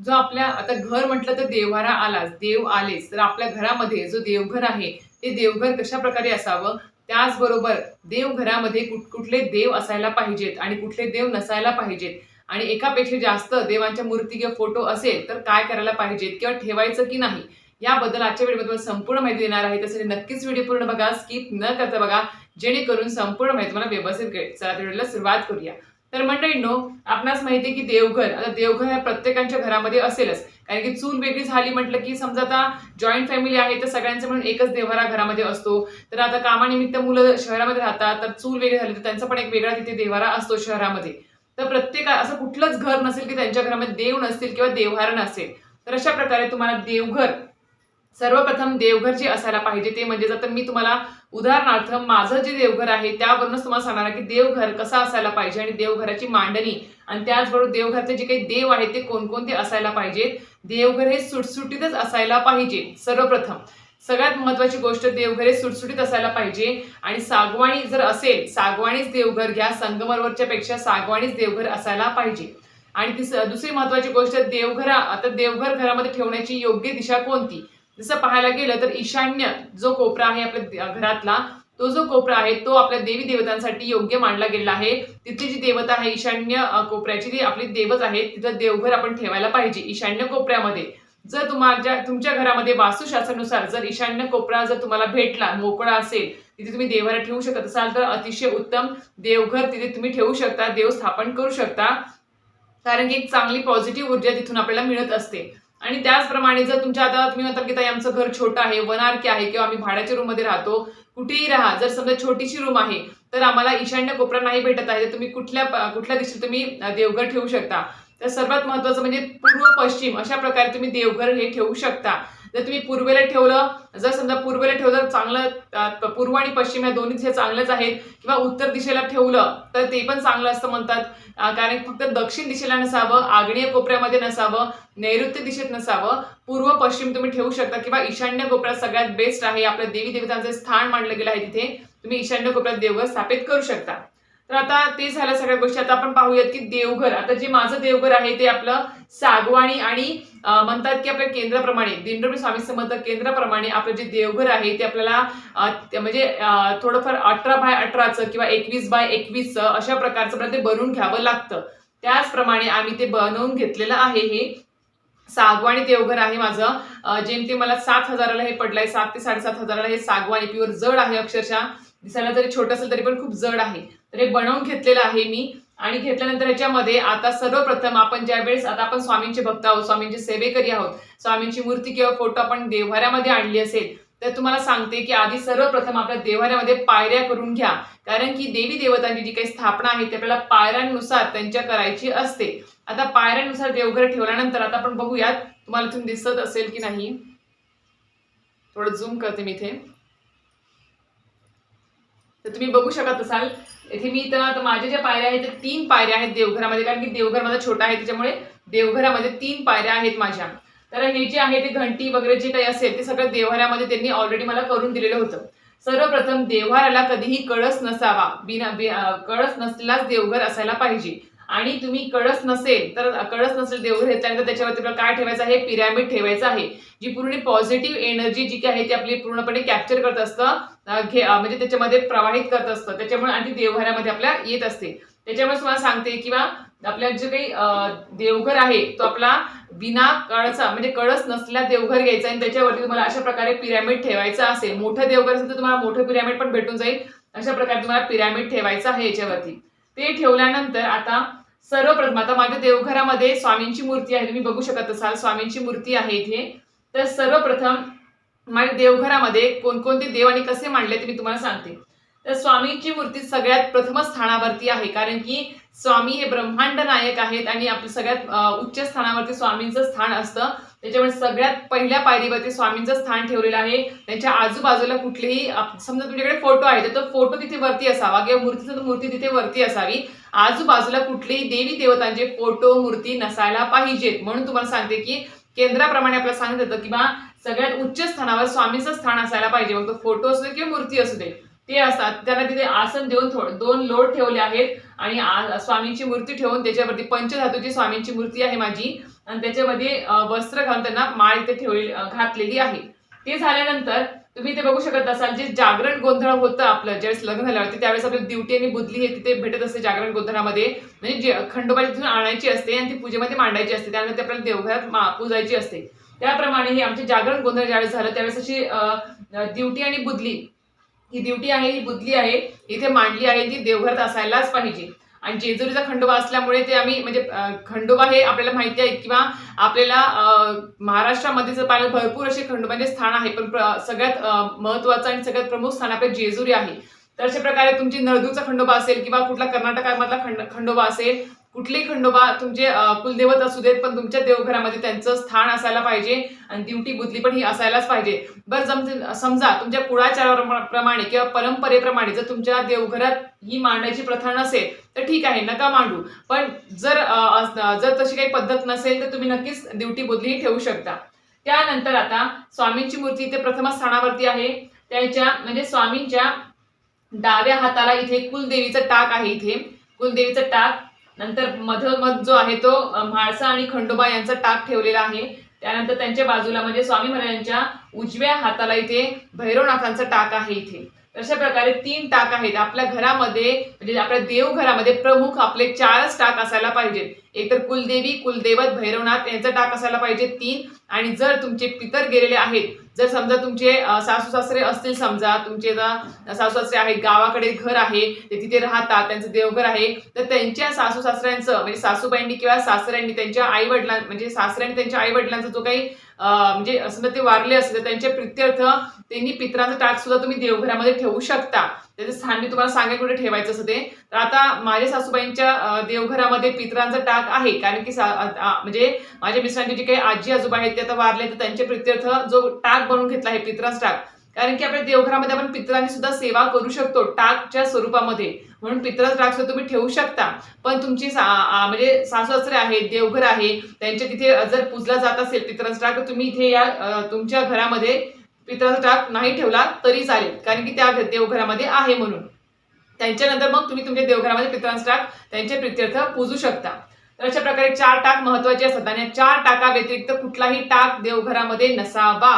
जो आपल्या आता घर म्हटलं तर देवारा आलाच देव आलेच. तर आपल्या घरामध्ये जो देवघर आहे ते देवघर कशा प्रकारे असावं? त्याचबरोबर देवघरामध्ये कुठ कुठले देव असायला पाहिजेत आणि कुठले देव नसायला पाहिजेत? आणि एकापेक्षा जास्त देवांच्या मूर्ती किंवा फोटो असेल तर काय करायला पाहिजेत? किंवा ठेवायचं की नाही? याबद्दल आजच्या व्हिडिओमध्ये तुम्हाला संपूर्ण माहिती देणार आहे. त्यासाठी नक्कीच व्हिडिओ पूर्ण बघा स्किप न करता बघा. जेणेकरून संपूर्ण माहिती तुम्हाला व्यवस्थित कळेल. चला व्हिडिओला सुरुवात करूया. तर मंडळींनो आपणास माहिती आहे की देवघर आता देवघर हे प्रत्येकाच्या घरामध्ये असेलच. कारण की चूल वेगळी झाली म्हटलं की समजा आता जॉईंट फॅमिली आहे तर सगळ्यांचं म्हणून एकच देवघरा घरामध्ये असतो. तर आता कामानिमित्त मुलं शहरामध्ये राहतात तर चूल वेगळी झाली तर त्यांचा पण एक वेगळा तिथे देवारा असतो शहरामध्ये. तर प्रत्येक असं कुठलंच घर नसेल की त्यांच्या घरामध्ये देव नसतील किंवा देवहार नसेल. तर अशा प्रकारे तुम्हाला देवघर सर्वप्रथम देवघर जे असायला पाहिजे ते म्हणजे आता मी तुम्हाला उदाहरणार्थ माझं जे देवघर आहे त्यावरूनच तुम्हाला सांगणार आहे की देवघर कसं असायला पाहिजे आणि देवघराची मांडणी आणि त्याचबरोबर देवघरचे जे काही देव आहेत ते कोणकोणते असायला पाहिजेत? देवघर हे सुटसुटीतच असायला पाहिजे सर्वप्रथम. सगळ्यात महत्वाची गोष्ट देवघर हे सुटसुटीत असायला पाहिजे आणि सागवाणी जर असेल सागवाणीच देवघर घ्या संगमरवरच्या पेक्षा सागवाणीच देवघर असायला पाहिजे. आणि ती दुसरी महत्वाची गोष्ट देवघरा आता देवघर घरामध्ये ठेवण्याची योग्य दिशा कोणती? जसं पाहायला गेलं तर ईशान्य जो कोपरा आहे आपल्या घरातला तो जो कोपरा आहे तो आपल्या देवी देवतांसाठी योग्य मानला गेलेला आहे. तिथली जी देवता आहे ईशान्य कोपऱ्याची ती आपली देवच आहे तिथं देवघर आपण ठेवायला पाहिजे ईशान्य कोपऱ्यामध्ये. जर तुम्हाला तुमच्या घरामध्ये वास्तुशास्त्रानुसार जर ईशान्य कोपरा जर तुम्हाला भेटला मोकळा असेल तिथे तुम्ही देवाला ठेवू शकत असाल तर अतिशय उत्तम देवघर तिथे तुम्ही ठेवू शकता देव स्थापन करू शकता. कारण की एक चांगली पॉझिटिव्ह ऊर्जा तिथून आपल्याला मिळत असते. आणि त्याचप्रमाणे जर तुमच्या आता तुम्ही म्हणता की आमचं घर छोटं आहे वनारकी आहे किंवा आम्ही भाड्याच्या रूममध्ये राहतो कुठेही राहा. जर समजा छोटीशी रूम आहे तर आम्हाला ईशान्य कोपरा नाही भेटत आहे तर तुम्ही कुठल्या कुठल्या दिशेत तुम्ही देवघर ठेवू शकता. तर सर्वात महत्वाचं म्हणजे पूर्व पश्चिम अशा प्रकारे तुम्ही देवघर हे ठेवू शकता. जर तुम्ही पूर्वेला ठेवलं जर समजा पूर्वेला ठेवलं तर चांगलं पूर्व आणि पश्चिम या दोन्ही हे चांगल्याच आहेत. किंवा उत्तर दिशेला ठेवलं तर ते पण चांगलं असतं म्हणतात. कारण फक्त दक्षिण दिशेला नसावं आग्नेय कोपऱ्यामध्ये नसावं नैऋत्य दिशेत नसावं. पूर्व पश्चिम तुम्ही ठेवू शकता किंवा ईशान्य कोपऱ्यात सगळ्यात बेस्ट आहे. आपल्या देवी देवतांचे स्थान मांडलं गेलं आहे तिथे. तुम्ही ईशान्य कोपऱ्यात देवघर स्थापित करू शकता. तर आता ते झाल्या सगळ्या गोष्टी. आता आपण पाहूयात की देवघर. आता जे माझं देवघर आहे ते आपलं सागवाणी आणि म्हणतात की आपल्या केंद्राप्रमाणे दिंडोरी स्वामी समर्थ केंद्राप्रमाणे आपलं जे देवघर आहे ते आपल्याला म्हणजे थोडंफार अठरा बाय अठराचं किंवा एकवीस बाय एकवीसचं अशा प्रकारचं आपल्याला ते बनवून घ्यावं लागतं. त्याचप्रमाणे आम्ही ते बनवून घेतलेलं आहे हे सागवाणी देवघर आहे माझं. जेमते मला सात हजाराला हे पडलंय सात ते साडेसात हजाराला हे सागवाणी प्युअर जड आहे अक्षरशः. दिसायला जरी छोटं असेल तरी पण खूप जड आहे. तर हे बनवून घेतलेलं आहे मी. आणि घेतल्यानंतर याच्यामध्ये आता सर्वप्रथम आपण ज्या वेळेस आता आपण स्वामींचे भक्त आहोत स्वामींचे सेवेकरी आहोत स्वामींची मूर्ती किंवा फोटो आपण देव्हाऱ्यामध्ये आणली असेल तर तुम्हाला सांगते की आधी सर्वप्रथम आपल्या देव्हाऱ्यामध्ये पायऱ्या करून घ्या. कारण की देवी देवतांची जी काही स्थापना आहे ते आपल्याला पायऱ्यांनुसार त्यांच्या करायची असते. आता पायऱ्यानुसार देवघर ठेवल्यानंतर आता आपण बघूयात तुम्हाला इथून दिसत असेल की नाही. थोडं झूम करते मी इथे. तर तुम्ही बघू शकत असाल इथे मी तर माझ्या ज्या पायऱ्या आहेत त्या तीन पायऱ्या आहेत देवघरामध्ये. कारण की देवघर माझा छोटा आहे त्याच्यामुळे देवघरामध्ये तीन पायऱ्या आहेत माझ्या. तर हे जे आहे ते घंटी वगैरे जे काही असेल ते सगळं देवघरामध्ये त्यांनी ऑलरेडी मला करून दिलेलं होतं. सर्वप्रथम देव्हाराला कधीही कळस नसावा. बिना कळस नसलेलाच देवघर असायला पाहिजे. आणि तुम्ही कळस नसेल तर कळस नसेल देवघर घेतल्यानंतर त्याच्यावरती आपल्याला काय ठेवायचं आहे? पिरॅमिड ठेवायचं आहे जी पूर्ण पॉझिटिव्ह एनर्जी जी काय आहे ती आपली पूर्णपणे कॅप्चर करत असतं घे म्हणजे त्याच्यामध्ये प्रवाहित करत असतं. त्याच्यामुळे आणि देवघरामध्ये आपल्या येत असते. त्याच्यामुळे तुम्हाला सांगते किंवा आपल्या जे काही देवघर आहे तो आपला बिना कळसा म्हणजे कळस नसलेला देवघर घ्यायचा आणि त्याच्यावरती तुम्हाला अशा प्रकारे पिरॅमिड ठेवायचं असेल. मोठं देवघर असेल तर तुम्हाला मोठं पिरॅमिड पण भेटून जाईल. अशा प्रकारे तुम्हाला पिरॅमिड ठेवायचं आहे याच्यावरती. ते ठेवल्यानंतर आता सर्वप्रथम आता माझ्या देवघरामध्ये स्वामींची मूर्ती आहे तुम्ही बघू शकत असाल स्वामींची मूर्ती आहे इथे. तर सर्वप्रथम माझ्या देवघरामध्ये कोणकोणते देव आणि कसे मांडले ते मी तुम्हाला सांगते. तर स्वामींची मूर्ती सगळ्यात प्रथम स्थानावरती आहे कारण की स्वामी हे ब्रह्मांड नायक आहेत आणि आपल्या सगळ्यात उच्च स्थानावरती स्वामींचं स्थान असतं. त्याच्यामुळे सगळ्यात पहिल्या पायरीवरती स्वामींचं स्थान ठेवलेलं आहे. त्यांच्या आजूबाजूला कुठलीही समजा तुमच्याकडे फोटो आहे तर तो फोटो तिथे वरती असावा किंवा मूर्तीचा मूर्ती तिथे वरती असावी. आजूबाजूला कुठलीही देवी देवतांचे फोटो मूर्ती नसायला पाहिजेत. म्हणून तुम्हाला सांगते की केंद्राप्रमाणे आपल्याला सांगत येतं किंवा सगळ्यात उच्च स्थानावर स्वामीचं स्थान असायला पाहिजे. मग तो फोटो असू दे किंवा मूर्ती असू दे. ते असतात. त्यांना तिथे आसन देऊन थो- दोन लोड ठेवले आहेत आणि आ- स्वामींची मूर्ती ठेवून त्याच्यावरती पंचधातूची स्वामींची मूर्ती आहे माझी. आणि त्याच्यामध्ये वस्त्र घालून त्यांना माळ इथे ठेवली घातलेली आहे. ते झाल्यानंतर तुम्ही ते बघू शकत असाल जे जागरण गोंधळ होतं आपलं ज्यावेळेस लग्न झाल्यावरती त्यावेळेस आपली दिवटी आणि बुदली हे तिथे भेटत असते जागरण गोंधळामध्ये. म्हणजे जे खंडोबाची तिथून आणायची असते आणि ती पूजेमध्ये मांडायची असते. त्यानंतर आपल्याला देवघरात मा- पूजायची असते. त्याप्रमाणे हे आमचे जागरण गोंधळ ज्यावेळेस झालं त्यावेळेस अशी दिवटी आणि बुदली ही ड्युटी आहे ही बुदली आहे इथे मांडली आहे ती देवघरात असायलाच पाहिजे. आणि जेजुरीचा खंडोबा असल्यामुळे ते आम्ही म्हणजे खंडोबा हे आपल्याला माहिती आहे किंवा आपल्याला महाराष्ट्रामध्ये जर पाहिलं भरपूर असे खंडोबा म्हणजे स्थान आहे पण सगळ्यात महत्वाचं आणि सगळ्यात प्रमुख स्थान आपलं जेजुरी आहे. तर अशा प्रकारे तुमची नळदूचा खंडोबा असेल किंवा कुठला कर्नाटकामधला खंड खंडोबा असेल कुठलेही खंडोबा तुमचे कुलदेवत असू देत पण तुमच्या देवघरामध्ये त्यांचं स्थान असायला पाहिजे आणि दिवटी बुदली पण ही असायलाच पाहिजे. बरं जम समजा तुमच्या कुळाचाराप्रमाणे किंवा परंपरेप्रमाणे जर तुमच्या देवघरात ही मांडायची प्रथा नसेल तर ठीक आहे नका मांडू. पण जर अस- जर तशी काही पद्धत नसेल तर तुम्ही नक्कीच दिवटी बुदलीही ठेवू शकता. त्यानंतर आता स्वामींची मूर्ती इथे प्रथम स्थानावरती आहे. त्याच्या म्हणजे स्वामींच्या डाव्या हाताला इथे कुलदेवीचं टाक आहे इथे. कुलदेवीचं टाक नंतर मधोमध जो आहे तो म्हाळसा आणि खंडोबा यांचा टाक ठेवलेला आहे. त्यानंतर त्यांच्या बाजूला म्हणजे स्वामी महाराजांच्या उजव्या हाताला इथे भैरवनाथांचा टाक आहे इथे. अशा प्रकारे तीन टाक आहेत. आपल्या घरामध्ये म्हणजे आपल्या देवघरामध्ये प्रमुख आपले चारच टाक असायला पाहिजेत. एक तर कुलदेवी कुलदेवत भैरवनाथ यांचा टाक असायला पाहिजे तीन. आणि जर तुमचे पितर गेलेले आहेत जर समजा तुमचे सासू सासरे असतील समजा तुमचे जर सासू सासरे आहेत गावाकडे घर आहे ते तिथे राहतात त्यांचं देवघर आहे तर त्यांच्या सासू सासऱ्यांचं म्हणजे सासूबाईंनी किंवा सासऱ्यांनी त्यांच्या आई वडिलां म्हणजे सासऱ्यांनी त्यांच्या आई वडिलांचा जो काही म्हणजे समजा ते वारले असते त्यांचे त्यांच्या प्रित्यर्थ त्यांनी पित्रांचा टाक सुद्धा तुम्ही देवघरामध्ये ठेवू शकता. त्याचं स्थान मी तुम्हाला सांगेल कुठे ठेवायचं असं ते. तर आता माझ्या सासूबाईंच्या देवघरामध्ये पित्रांचा टाक आहे. कारण की सा म्हणजे माझ्या मिस्टरांची जे काही आजी आजोबा आहेत ते आता वारले तर त्यांच्या प्रित्यर्थ जो टाक बनवून घेतला आहे पित्रांचा टाक कारण की आपल्या देवघरामध्ये आपण पित्रांनी सुद्धा सेवा करू शकतो टाकच्या स्वरूपामध्ये. म्हणून पित्राचा टाक सुद्धा तुम्ही ठेवू शकता. पण तुमची सा म्हणजे सासू आहेत देवघर आहे त्यांच्या तिथे जर पूजला जात असेल पित्रांचा टाक तुम्ही इथे या तुमच्या घरामध्ये पित्राचा टाक नाही ठेवला तरी चालेल. कारण की त्या देवघरामध्ये आहे म्हणून. त्यांच्यानंतर मग तुम्ही तुमच्या देवघरामध्ये पित्रांचा टाक त्यांच्या प्रित्यर्थ पूजू शकता. तर अशा प्रकारे चार टाक महत्त्वाचे असतात. आणि चार टाका व्यतिरिक्त कुठलाही टाक देवघरामध्ये नसावा.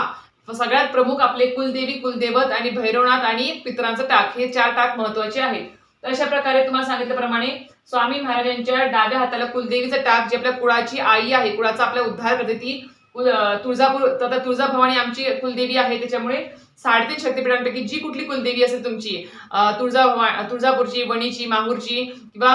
सगळ्यात प्रमुख आपले कुलदेवी कुलदेवत आणि भैरवनाथ आणि पित्रांचं टाक. हे चार टाक महत्त्वाचे आहेत. तर अशा प्रकारे तुम्हाला सांगितल्याप्रमाणे स्वामी महाराजांच्या डाव्या हाताला कुलदेवीचं टाक जी आपल्या कुळाची आई आहे कुळाचा आपला उद्धार करते ती तुळजापूर तथा तुळजाभवानी आमची कुलदेवी आहे. त्याच्यामुळे साडेतीन शक्तीपीठांपैकी जी कुठली कुलदेवी असेल तुमची तुळजाभवा तुळजापूरची वणीची माहूरची किंवा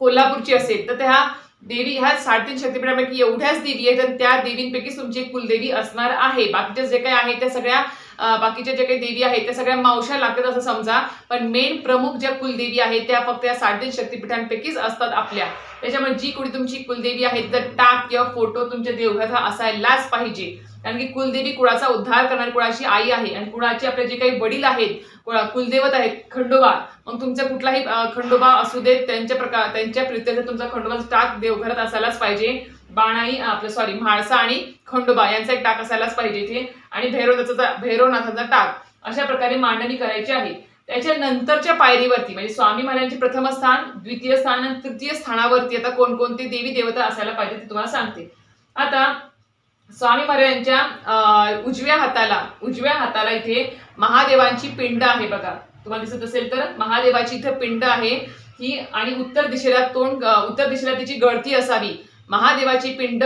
कोल्हापूरची असेल तर त्या देवी ह्या साडेतीन शक्तीपीठापैकी एवढ्याच देवी आहेत आणि त्या देवींपैकी तुमची एक कुलदेवी असणार आहे. बाकीच्या जे काही आहे त्या सगळ्या बाकीच्या ज्या काही देवी आहेत त्या सगळ्या मावश्या लागतात असं समजा. पण मेन प्रमुख ज्या कुलदेवी आहेत त्या फक्त या साडेतीन शक्तिपीठांपैकीच असतात आपल्या. त्याच्यामुळे जी कोणी तुमची कुलदेवी आहे तर टाक किंवा फोटो तुमच्या देवघरात असायलाच पाहिजे. कारण की कुलदेवी कुळाचा उद्धार करणारी कुळाची आई आहे आणि कुळाचे आपले जे काही वडील आहेत कुळा- कुलदेवत आहेत खंडोबा मग तुमचा कुठलाही खंडोबा असू देत त्यांच्या प्रकार त्यांच्या प्रित्यर्थ तुमचा खंडोबाचा टाक देवघरात असायलाच पाहिजे. बाणाई आपलं सॉरी म्हाळसा आणि खंडोबा यांचा एक टाक असायलाच पाहिजे इथे. आणि भैरवनाथाचा भैरवनाथाचा टाक. अशा प्रकारे मांडणी करायची आहे. त्याच्या नंतरच्या पायरीवरती म्हणजे स्वामी महाराजांचे प्रथम स्थान द्वितीय स्थान आणि तृतीय स्थानावरती आता कोणकोणते देवी देवता असायला पाहिजे ते तुम्हाला सांगते. आता स्वामी महाराजांच्या उजव्या हाताला उजव्या हाताला इथे महादेवांची पिंड आहे बघा. तुम्हाला दिसत असेल तर महादेवाची इथे पिंड आहे. ही आणि उत्तर दिशेला तोंड उत्तर दिशेला तिची गळती असावी. महादेवाची पिंड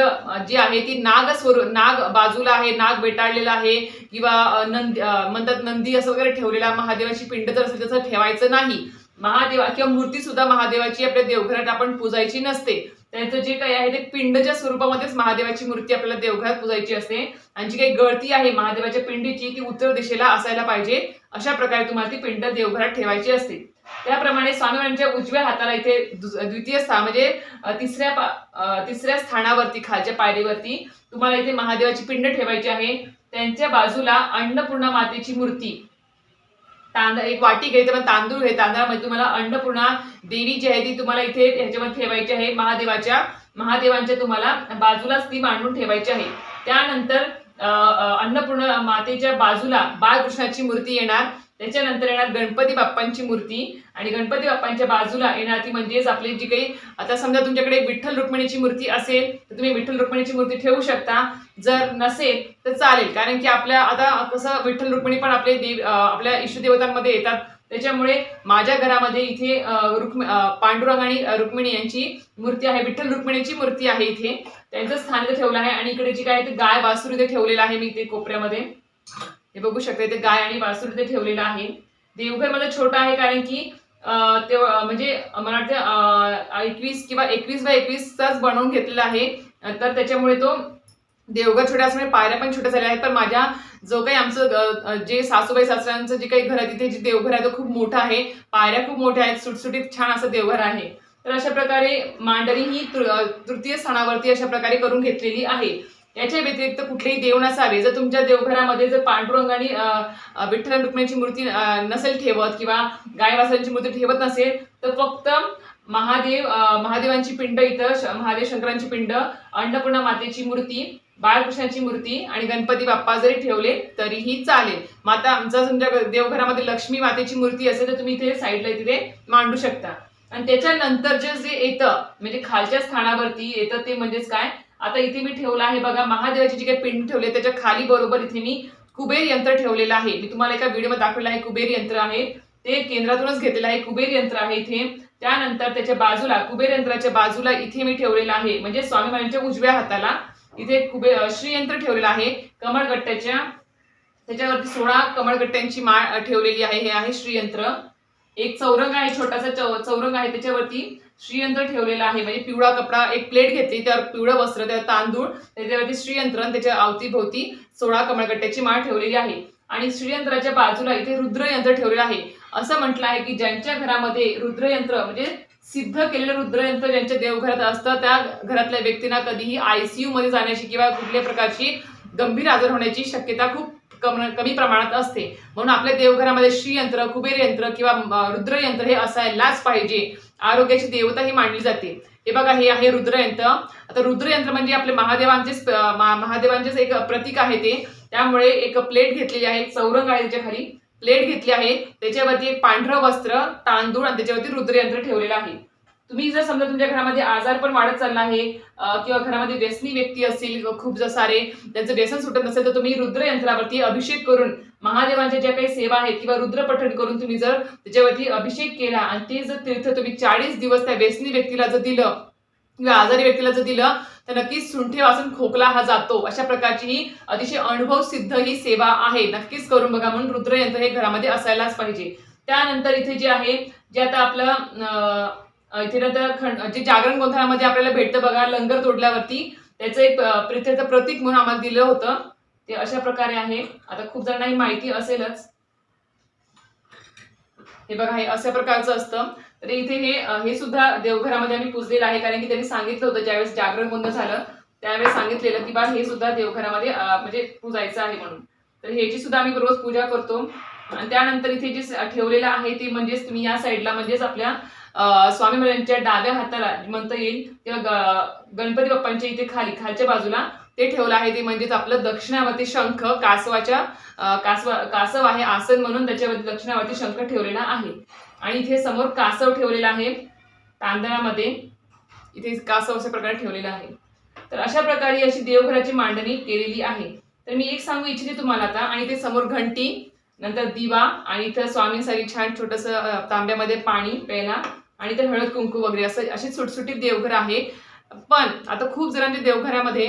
जी आहे ती नाग स्वरूप नाग बाजूला आहे नाग वेटाळलेला आहे किंवा नंदी म्हणतात नंदी असं वगैरे ठेवलेला महादेवाची पिंड जर असेल तसं ठेवायचं नाही. महादेवा किंवा मूर्ती सुद्धा महादेवाची आपल्या देवघरात आपण पूजायची नसते. त्यांचं जे काही आहे ते पिंडच्या स्वरूपामध्येच महादेवाची मूर्ती आपल्याला देवघरात पूजायची असते. आणि जी काही गळती आहे महादेवाच्या पिंडीची ती उत्तर दिशेला असायला पाहिजे. अशा प्रकारे तुम्हाला ती पिंड देवघरात ठेवायची असते. त्याप्रमाणे स्वामीवांच्या उजव्या हाताला इथे द्वितीय स्थान म्हणजे तिसऱ्या तिसऱ्या स्थानावरती खालच्या पायरीवरती तुम्हाला इथे महादेवाची पिंड ठेवायची आहे. त्यांच्या बाजूला अन्नपूर्णा मातेची मूर्ती. तांदळ एक वाटी घ्यायची पण तांदूळ घे तांदळामध्ये तुम्हाला अन्नपूर्णा देवी जी आहे ती तुम्हाला इथे ह्याच्यामध्ये ठेवायची आहे. महादेवाच्या महादेवांच्या तुम्हाला बाजूलाच ती मांडून ठेवायची आहे. त्यानंतर अ, अन्नपूर्णा मातेच्या बाजूला बाळकृष्णाची मूर्ती येणार. त्याच्यानंतर येणार गणपती बाप्पांची मूर्ती आणि गणपती बाप्पांच्या बाजूला येणार ती म्हणजेच आपली जी काही आता समजा तुमच्याकडे विठ्ठल रुक्मिणीची मूर्ती असेल तर तुम्ही विठ्ठल रुक्मिणीची मूर्ती ठेवू शकता. जर नसेल तर चालेल. कारण की आपल्या आता कसं विठ्ठल रुक्मिणी पण आपले देव आपल्या इष्टदेवतांमध्ये येतात. त्याच्यामुळे माझ्या घरामध्ये इथे रुक्मि पांडुरंग आणि रुक्मिणी यांची मूर्ती आहे. विठ्ठल रुक्मिणीची मूर्ती आहे इथे. त्यांचं स्थान ठेवलं आहे आणि इकडे जी काय ते गाय वासरू इथे ठेवलेलं आहे मी इथे कोपऱ्यामध्ये. हे बघू शकता इथे गाय आणि वासरू इथे ठेवलेलं आहे. देवघर माझं छोटं आहे कारण की ते म्हणजे मला वाटतं एकवीस किंवा एकवीस बाय एकवीसचाच बनवून घेतलेला आहे. तर त्याच्यामुळे तो देवघर छोटे असल्यामुळे पायऱ्या पण छोट्या झाल्या आहेत. पण माझ्या जो काही आमचं जे सासूबाई सासऱ्यांचं जे काही घर आहे तिथे जे देवघर आहे तो खूप मोठा आहे. पायऱ्या खूप मोठ्या आहेत. सुटसुटीत छान असं देवघर आहे. तर अशा प्रकारे मांडरी ही तृतीय स्थानावरती अशा प्रकारे करून घेतलेली आहे. याच्या व्यतिरिक्त कुठलेही देव नसावे. जर तुमच्या देवघरामध्ये जर पांडुरंग आणि विठ्ठल रुक्मिणीची मूर्ती नसेल ठेवत किंवा गायवासांची मूर्ती ठेवत नसेल तर फक्त महादेव महादेवांची पिंड इथं महादेव शंकरांची पिंड अन्नपूर्णा मातेची मूर्ती बाळकृष्णाची मूर्ती आणि गणपती बाप्पा जरी ठेवले तरीही चालेल. माता आमचा तुमच्या देवघरामध्ये लक्ष्मी मातेची मूर्ती असेल तर तुम्ही इथे साईडला तिथे मांडू शकता. आणि त्याच्यानंतर जे जे येतं म्हणजे खालच्या स्थानावरती येतं ते म्हणजेच काय? आता इथे मी ठेवलं आहे बघा महादेवाची जी काही पिंड ठेवली त्याच्याखाली बरोबर इथे मी कुबेर यंत्र ठेवलेलं आहे. मी तुम्हाला एका व्हिडिओमध्ये दाखवलं आहे कुबेर यंत्र आहे. ते केंद्रातूनच घेतलेलं आहे कुबेर यंत्र आहे इथे. त्यानंतर त्याच्या बाजूला कुबेर यंत्राच्या बाजूला इथे मी ठेवलेलं आहे. म्हणजे स्वामी महाराजांच्या उजव्या हाताला इथे कुबेर श्रीयंत्र ठेवलेलं आहे. कमळगट्ट्याच्या त्याच्यावरती सोळा कमळगट्ट्यांची माळ ठेवलेली आहे. हे आहे श्रीयंत्र एक चौरंग आहे छोटासा चौ- चौरंग आहे त्याच्यावरती श्रीयंत्र ठेवलेलं आहे. म्हणजे पिवळा कपडा एक प्लेट घेतली त्यावर पिवळं वस्त्र त्यावर तांदूळ त्याच्यावरती श्रीयंत्र आणि त्याच्या अवतीभोवती सोळा कमळकट्ट्याची माळ ठेवलेली आहे. आणि श्रीयंत्राच्या बाजूला इथे रुद्रयंत्र ठेवलेलं आहे. असं म्हटलं आहे की ज्यांच्या घरामध्ये रुद्रयंत्र म्हणजे सिद्ध केलेलं रुद्रयंत्र ज्यांच्या देवघरात असतं त्या घरातल्या व्यक्तींना कधीही आयसीयू मध्ये जाण्याची किंवा कुठल्या प्रकारची गंभीर आजार होण्याची शक्यता खूप कम कमी प्रमाणात असते. म्हणून आपल्या देवघरामध्ये श्रीयंत्र कुबेर यंत्र किंवा रुद्रयंत्र हे असायलाच पाहिजे. आरोग्याची देवता ही मानली जाते. हे बघा हे आहे रुद्रयंत्र. आता रुद्रयंत्र म्हणजे आपले महादेवांचेच महादेवांचेच एक प्रतीक आहे ते. त्यामुळे एक प्लेट घेतलेली आहे चौरंग आहे त्याच्याखाली. प्लेट घेतली आहे. त्याच्यावरती एक पांढरं वस्त्र तांदूळ आणि त्याच्यावरती रुद्रयंत्र ठेवलेलं आहे. तुम्ही जर समजा तुमच्या घरामध्ये आजार पण वाढत चालला आहे किंवा घरामध्ये व्यसनी व्यक्ती असतील खूप जर सारे त्यांचं व्यसन सुटत नसेल तर तुम्ही रुद्र यंत्रावरती अभिषेक करून महादेवांच्या ज्या काही सेवा आहेत किंवा रुद्रपठण करून तुम्ही जर त्याच्यावरती अभिषेक केला आणि ते जर तीर्थ तुम्ही चाळीस दिवस त्या व्यसनी व्यक्तीला जर दिलं किंवा आजारी व्यक्तीला जर दिलं तर नक्कीच सुंठे वाचून खोकला हा जातो. अशा प्रकारची ही अतिशय अनुभव सिद्ध ही सेवा आहे. नक्कीच करून बघा म्हणून रुद्रयंत्र हे घरामध्ये असायलाच पाहिजे. त्यानंतर इथे जे आहे जे आता आपलं इथे नंतर खंड जे जागरण गोंधळामध्ये आपल्याला भेटतं बघा लंगर तोडल्यावरती त्याचं एक प्रथेचं प्रतीक म्हणून आम्हाला दिलं होतं. ते अशा प्रकारे आहे. आता खूप जणांना ही माहिती असेलच. हे बघा हे अशा प्रकारचं असतं. तर इथे हे हे सुद्धा देवघरामध्ये आम्ही पुजलेलं आहे कारण की त्यांनी सांगितलं होतं ज्यावेळेस जागरण गोंधळ झालं त्यावेळेस सांगितलेलं की बा हे सुद्धा देवघरामध्ये म्हणजे पूजायचं आहे म्हणून. तर ह्याची सुद्धा आम्ही रोज पूजा करतो. आणि त्यानंतर इथे जे ठेवलेलं आहे ते म्हणजेच तुम्ही या साईडला म्हणजेच आपल्या स्वामी महाराजांच्या डाव्या हाताला म्हणता येईल. किंवा ग- गणपती बाप्पांच्या इथे खाली खालच्या बाजूला ते ठेवलं आहे ते म्हणजेच आपलं दक्षिणावरती शंख कासवाच्या कासवा कासव आहे आसन म्हणून त्याच्यावरती दक्षिणावरती शंख ठेवलेला आहे. आणि इथे समोर कासव ठेवलेला आहे तांदळामध्ये. इथे कासव अशा प्रकारे ठेवलेला आहे. तर अशा प्रकारे अशी देवघराची मांडणी केलेली आहे. तर मी एक सांगू इच्छिते तुम्हाला आता आणि ते समोर घंटी नंतर दिवा आणि इथं स्वामींसाठी छान छोटंसं तांब्यामध्ये पाणी प्यायला आणि ते हळद कुंकू वगैरे असं अशी सुटसुटीत देवघर आहे. पण आता खूप जणांच्या देवघरामध्ये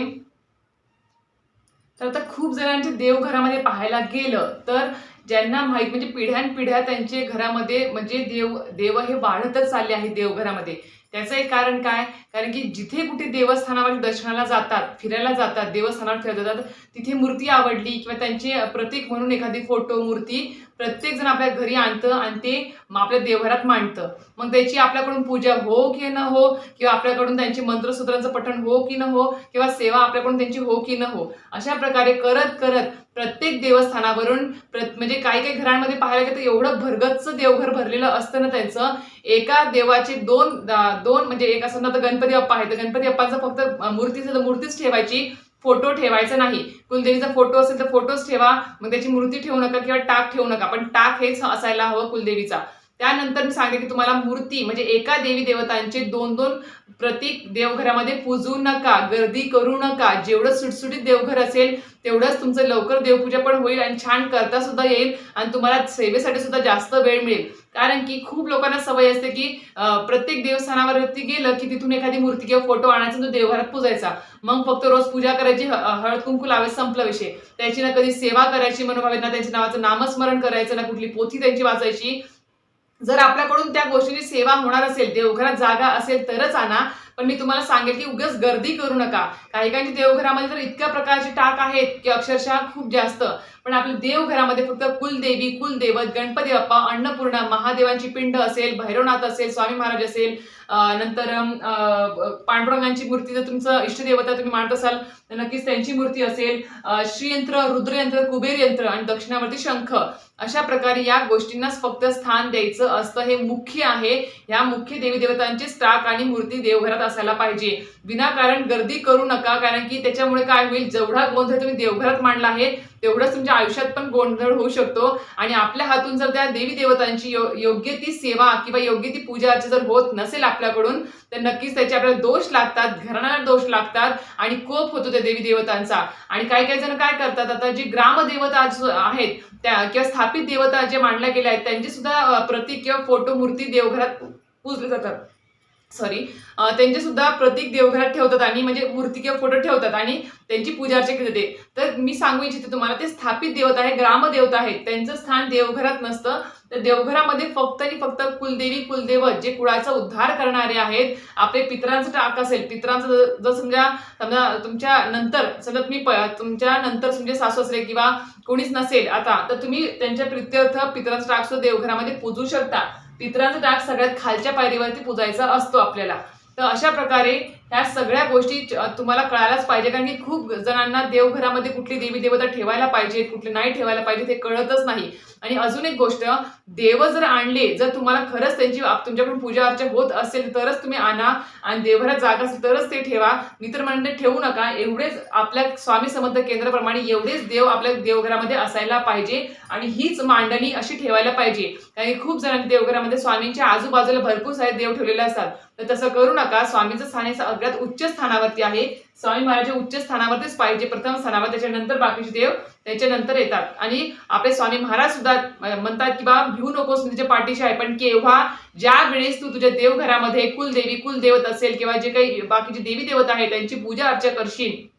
तर आता खूप जणांच्या देवघरामध्ये पाहायला गेलं तर ज्यांना माहीत म्हणजे पिढ्यानपिढ्या त्यांचे घरामध्ये म्हणजे देव देव हे वाढतच चालले आहे देवघरामध्ये. त्याचं एक कारण काय? कारण की जिथे कुठे देवस्थानावर दर्शनाला जातात फिरायला जातात देवस्थानावर फिरत जातात तिथे मूर्ती आवडली किंवा त्यांचे प्रतीक म्हणून एखादी फोटो मूर्ती प्रत्येक जण आपल्या घरी आणतं आणि ते मग आपल्या देवघरात मांडतं. मग त्याची आपल्याकडून पूजा हो की न हो किंवा आपल्याकडून त्यांची मंत्रसूत्रांचं पठण हो की न हो किंवा सेवा आपल्याकडून त्यांची हो की न हो अशा प्रकारे करत करत प्रत्येक देवस्थानावरून प्र म्हणजे काही काही घरांमध्ये पाहायला गेलं तर एवढं भरगच्च देवघर भरलेलं असतं ना त्यांचं. एका देवाचे दोन दोन म्हणजे एक असं ना तर गणपती अप्पा आहे तर गणपती अप्पांचं फक्त मूर्तीचं तर मूर्तीच ठेवायची. फोटो ठेवायचा नाही. कुलदेवीचा फोटो असेल तर फोटोच ठेवा. मग त्याची मूर्ती ठेवू नका किंवा टाक ठेवू नका. पण टाक हेच असायला हवं कुलदेवीचा. त्यानंतर मी सांगते की तुम्हाला मूर्ती म्हणजे एका देवी देवतांचे दोन दोन प्रतीक देवघरामध्ये पूजू नका गर्दी करू नका. जेवढं सुटसुटीत देवघर असेल तेवढंच तुमचं लवकर देवपूजा पण होईल आणि छान करता सुद्धा येईल आणि तुम्हाला सेवेसाठी सुद्धा जास्त वेळ मिळेल. कारण की खूप लोकांना सवय असते की प्रत्येक देवस्थानावरती गेलं की तिथून एखादी मूर्ती किंवा फोटो आणायचा तो देवघरात पूजायचा. मग फक्त रोज पूजा करायची हळद कुंकू लावायचं संपला विषय. त्याची ना कधी सेवा करायची मनोभावे ना त्यांच्या नावाचं नामस्मरण करायचं ना कुठली पोथी त्यांची वाचायची जर आपल्याकडून त्या गोष्टीची सेवा होणार असेल देवघरात जागा असेल तरच आणा. पण मी तुम्हाला सांगेल की उगाच गर्दी करू नका. काही काही देवघरामध्ये तर इतक्या प्रकारचे टाक आहेत की अक्षरशः खूप जास्त. पण आपल्या देवघरामध्ये फक्त कुलदेवी कुलदेवत गणपती बाप्पा अन्नपूर्णा महादेवांची पिंड असेल भैरवनाथ असेल स्वामी महाराज असेल नंतर पांडुरंगांची मूर्ती जर तुमचं इष्टदेवता तुम्ही मानत असाल तर नक्कीच त्यांची मूर्ती असेल. श्रीयंत्र रुद्रयंत्र कुबेर यंत्र आणि दक्षिणावरती शंख. अशा प्रकारे या गोष्टींनाच फक्त स्थान द्यायचं असतं. हे मुख्य आहे. या मुख्य देवी देवतांचेच टाक आणि मूर्ती देवघरात असायला पाहिजे. विनाकारण गर्दी करू नका कारण की त्याच्यामुळे काय होईल जेवढा गोंधळ तुम्ही देवघरात मांडला आहे तेवढंच तुमच्या आयुष्यात पण गोंधळ होऊ शकतो. आणि आपल्या हातून जर त्या देवी देवतांची यो- योग्य ती सेवा किंवा योग्य ती पूजा अर्चा जर होत नसेल आपल्याकडून तर नक्कीच त्याचे आपल्याला दोष लागतात घराण्याला दोष लागतात आणि कोप होतो त्या देवी देवतांचा. आणि काही काही जण काय करतात आता जी ग्रामदेवता आहेत त्या किंवा स्थापित देवता जे मांडल्या गेल्या आहेत त्यांची सुद्धा प्रतीक किंवा फोटो मूर्ती देवघरात पूजले जातात. सॉरी त्यांचे सुद्धा प्रतीक देवघरात ठेवतात आणि म्हणजे मूर्ती किंवा फोटो ठेवतात आणि त्यांची पूजाअर्चा केली जाते तर मी सांगू इच्छिते तुम्हाला ते स्थापित देवता आहे ग्रामदेवता आहेत. त्यांचं स्थान देवघरात नसतं. तर देवघरामध्ये फक्त आणि फक्त कुलदेवी कुलदेवत जे कुळाचा उद्धार करणारे आहेत आपले पितरांचं टाक असेल पितरांचं जर- समजा समजा तुमच्या नंतर समजा तुम्ही तुमच्या नंतर तुमचे सासू असले किंवा कोणीच नसेल आता तर तुम्ही त्यांच्या प्रित्यर्थ पित्रांचं टाक सुद्धा देवघरामध्ये पूजू शकता. पितरांचा डाग सगळ्यात खालच्या पायरीवरती पुजायचा असतो आपल्याला. तर अशा प्रकारे ह्या सगळ्या गोष्टी तुम्हाला कळायलाच पाहिजे. कारण की खूप जणांना देवघरामध्ये कुठली देवी देवता ठेवायला पाहिजे कुठली नाही ठेवायला पाहिजे ते कळतच नाही. आणि अजून एक गोष्ट देव जर आणले जर तुम्हाला खरंच त्यांची तुमच्याकडून पूजा अर्चा होत असेल तरच तुम्ही आणा. आणि देवघरात जागा असेल तरच ते ठेवा. मी तर म्हणते ठेवू नका. एवढेच आपल्या स्वामी समर्थ केंद्राप्रमाणे एवढेच देव आपल्या देवघरामध्ये असायला पाहिजे. आणि हीच मांडणी अशी ठेवायला पाहिजे. कारण की खूप जणांनी देवघरामध्ये स्वामींच्या आजूबाजूला भरपूर सारे देव ठेवलेले असतात. तर तसं करू नका. स्वामींचं स्थान हे सगळ्यात उच्च स्थानावरती आहे. स्वामी महाराज उच्च स्थानावरतीच पाहिजे. प्रथम स्थानावर त्याच्यानंतर बाकीचे देव त्याच्यानंतर येतात. आणि आपले स्वामी महाराज सुद्धा म्हणतात की बा भिवू नकोस तुझ्या पाठीशी आहे. पण केव्हा ज्या वेळेस तू तुझ्या देवघरामध्ये कुलदेवी कुलदेवत असेल किंवा जे काही बाकीचे देवी देवत आहे त्यांची पूजा अर्चा करशील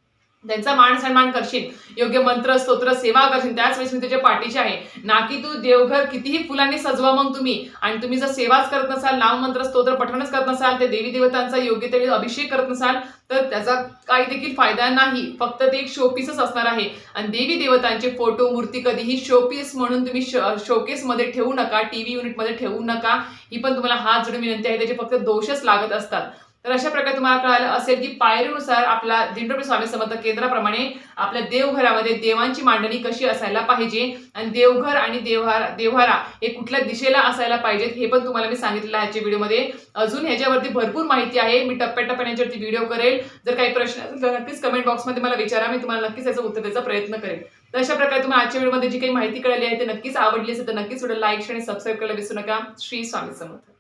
त्यांचा मान सन्मान करशील योग्य मंत्र स्तोत्र सेवा करशील त्याच वेळेस मी तुझ्या पाठीशी आहे. ना की तू देवघर कितीही फुलांनी सजवा मग तुम्ही. आणि तुम्ही जर सेवाच करत नसाल नाम मंत्र स्तोत्र पठणच करत नसाल ते देवी देवतांचा योग्य ते अभिषेक करत नसाल तर त्याचा काही देखील फायदा नाही. फक्त ते एक शोपीसच असणार आहे. आणि देवी देवतांचे फोटो मूर्ती कधीही शोपीस म्हणून तुम्ही शोकेस मध्ये ठेवू नका टीव्ही युनिटमध्ये ठेवू नका. ही पण तुम्हाला हात जोडून विनंती आहे. त्याचे फक्त दोषच लागत असतात. तर अशा प्रकारे तुम्हाला कळालं असेल की पायरीनुसार आपला दिंडोबी स्वामी समर्थ केंद्राप्रमाणे आपल्या देवघरामध्ये देवांची मांडणी कशी असायला पाहिजे आणि देवघर आणि देवहारा देवहारा हे कुठल्या दिशेला असायला पाहिजेत हे पण तुम्हाला मी सांगितलेलं आहे आजच्या व्हिडिओमध्ये. अजून ह्याच्यावरती भरपूर माहिती आहे. मी टप्प्याटप्प्याने याच्यावरती व्हिडिओ करेल. जर काही प्रश्न असेल तर नक्कीच कमेंट बॉक्समध्ये मला विचारा. मी तुम्हाला नक्कीच याचं उत्तर द्यायचा प्रयत्न करेल तर अशा प्रकारे तुम्हाला आजच्या व्हिडिओमध्ये जी काही माहिती कळली आहे ते नक्कीच आवडली असेल तर नक्कीच थोडं लाईक आणि सबस्क्राईब करायला विसरू नका. श्री स्वामी समर्थ.